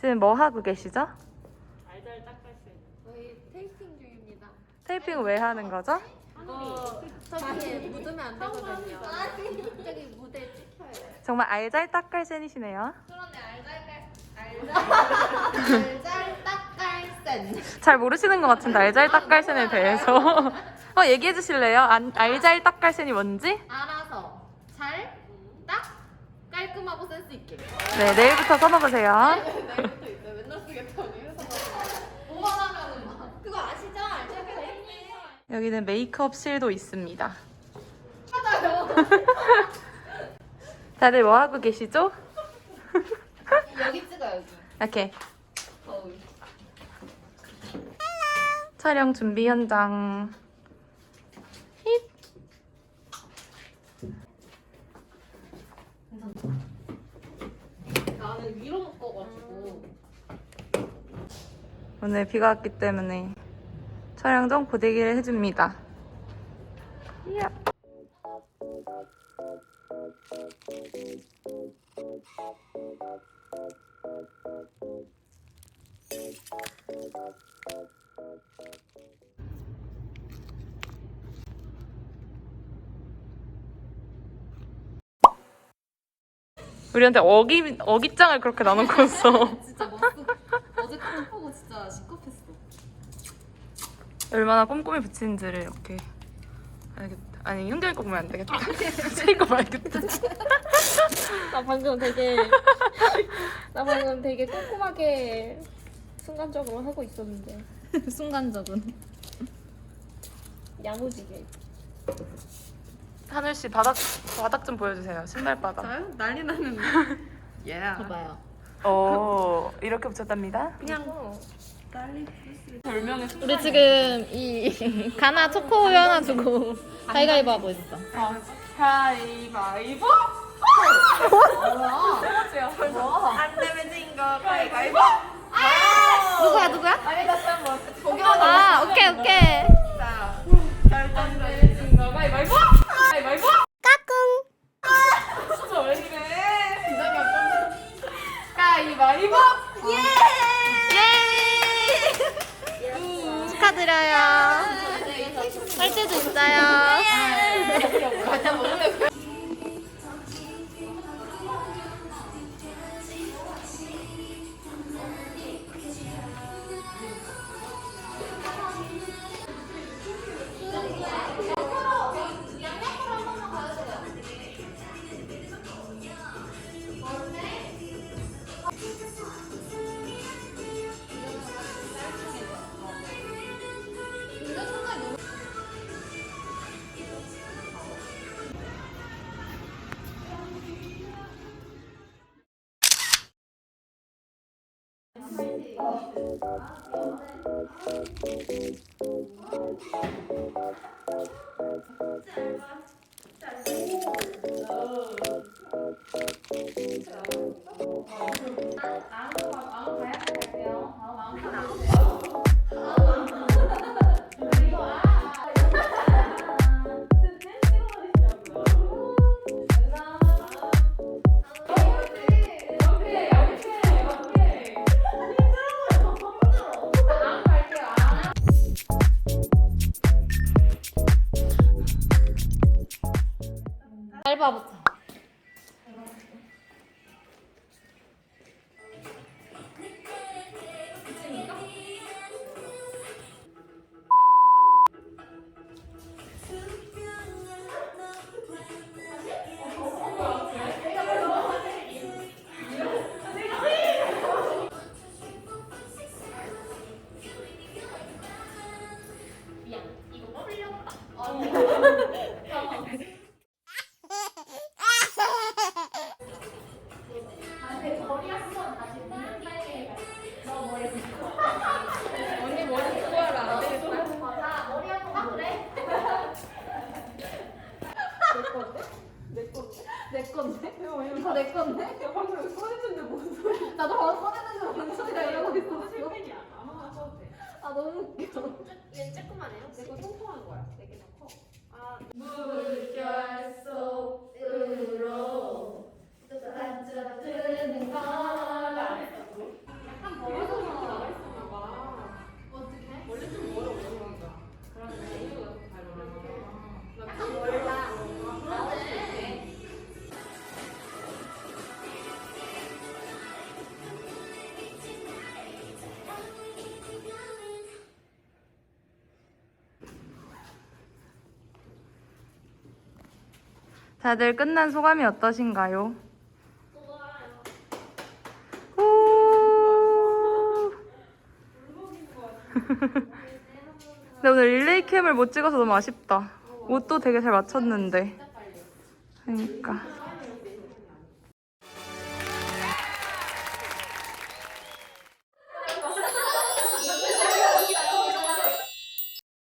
지금 뭐 하고 계시죠? 알잘 닦았어요. 저희 테이핑 중입니다. 테이핑 왜 하는 거죠? 이거 저기 묻으면 안 되거든요. 저기 무대 찍혀요. 정말 알잘딱깔센이시네요. 그런데 알잘깔 알잘 딱깔센. 잘 모르시는 것 같은데 알잘딱깔센에 대해서 어 얘기해 주실래요? 안- 알잘딱깔센이 뭔지? 알아서 잘, 딱, 깔끔하고 센스 있게. 네 내일부터 써먹으세요. 내일부터 있어요. 맨날 쓰겠다고 이래서 뭐만 하면은 막 그거 아시죠? 알잘깔 여기는 메이크업실도 있습니다. 맞아요. 다들 뭐 하고 계시죠? 여기 찍어 여기. 이렇게 거울. 촬영 준비 현장. 나는 위로 묶어가지고. 오늘 비가 왔기 때문에 촬영 중 고데기를 해줍니다. 이야. 우리한테 어기 어기장을 그렇게 나눠고 있어. 진짜. 어제 카톡 보고 진짜 시겁했어. 얼마나 꼼꼼히 붙이는지를 이렇게 알겠다. 아니 현경이 거 보면 안 되겠다. 제이 거 봐야겠다. 나 방금 되게 나 방금 되게 꼼꼼하게 순간적으로 하고 있었는데 순간적은. 야무지게 하늘 씨 바닥 바닥 좀 보여주세요. 신발 바닥. 저요? 난리 났는데. 예. 봐봐요. 오 이렇게 붙였답니다. 그냥 난리. 별명의 우리 지금 이 가나 초코우유 하나 주고 가위가위보 하고 있어 가위바위보. 안 되면 진거 가위바위보. 누구야 누구야? 아니 다시 한번. 아 오케이 오케이 자 결정되는 진거 가위바위보. 가위바위보. 가위바위보. 예 축하드려요. 할 때도 있어요 아, 마음껏 마음 가야 될게요. 마음 마음 가야 돼요. 알바부터 내 다들 끝난 소감이 어떠신가요? 오. 근데 오늘 릴레이 캠을 못 찍어서 너무 아쉽다. 옷도 되게 잘 맞췄는데. 그러니까.